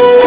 you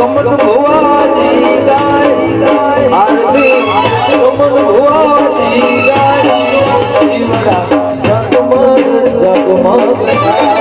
come on ભુવાજી ગાય. આરતી come on ભુવાજી ગાય. જીવડા જગમગ થાય.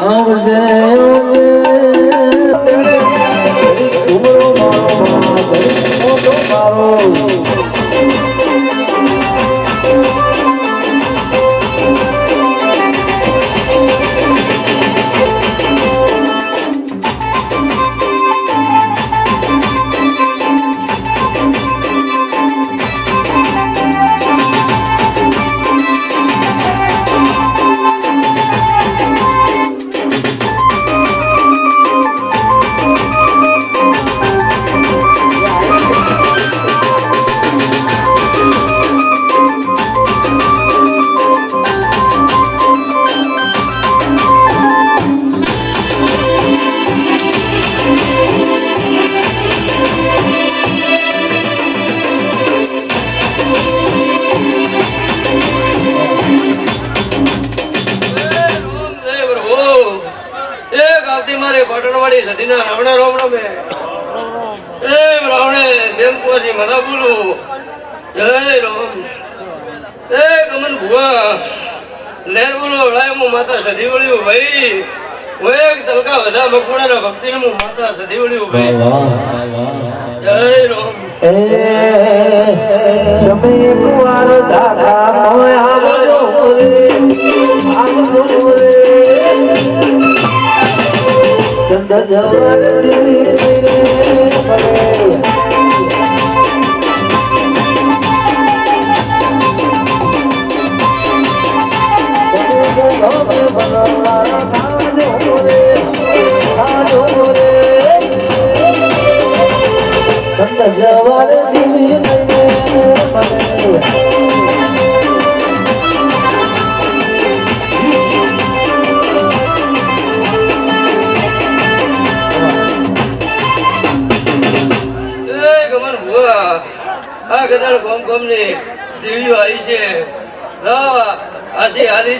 अब વાળી સદીને રમણે રોમ રમે એ રાવણે દેમ કોશી મના બોલું જય રામ. એ કમન ભુવા. લેર બોલો હળાય હું માતા સદી વળ્યું ભાઈ હું એક તલકા બધા મકવાણા ભક્તિ ને હું માતા સદી વળ્યું ભાઈ જય રામ. એ, તમે એકવાર ધાકા મોયા ورد ورد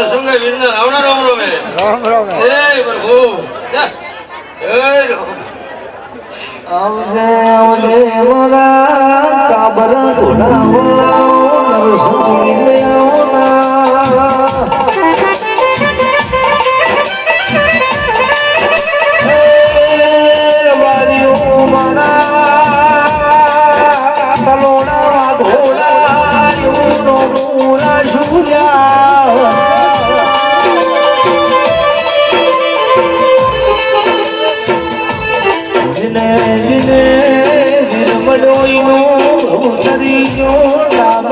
દર્શન વીરના રાવણા રામ રમે રામ રામ હે પ્રભુ. આવજે આવજે મોરા કાબરા ઘોડા મોરા નરસિંહ મિલે આવના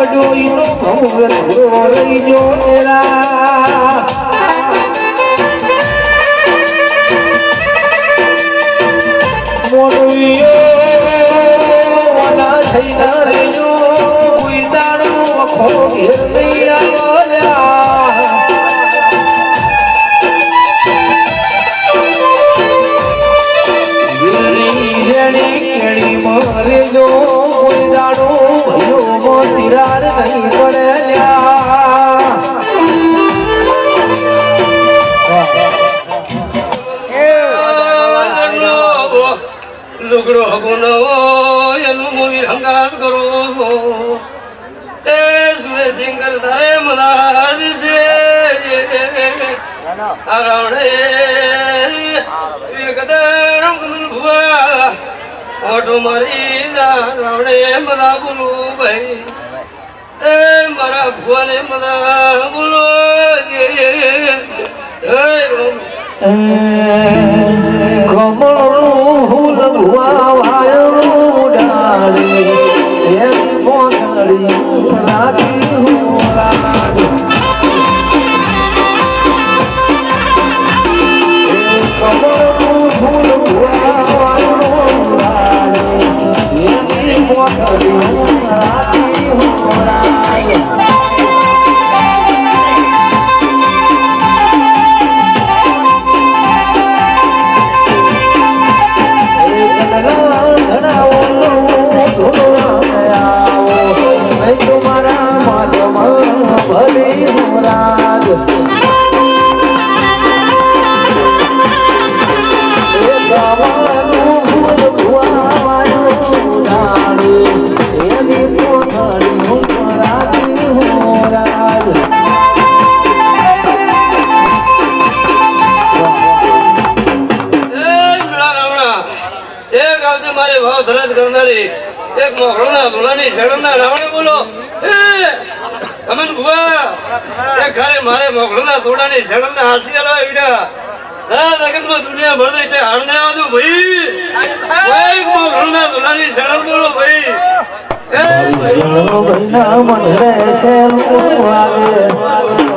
લાબડોઈનો ભૂત રહીજો તેરા મોરવીઓ થઈ ના રેજો ઉઈદાનો વખો ઘેર દઈરા બોલ્યા મોતીરાર નહીં પડેલ્યા. લુગડો ગુનવો એનું મૂવી રંગાત કરો છું. એ સિંગર તારે મદાર છે અરણે વીરગદરમ ગમન ભુવા મારી રાવણે મદા બોલું ભાઈ. એ મારા ભગવાને મદા બોલો હે આવતી મારી ભાવ ધરત કરનારી એક હા દુનિયા ભરતી છે હાણને આવતું ભાઈ. ભાઈ મોખળના ધોળાની શરણ બોલો ભાઈ. રૂવાગે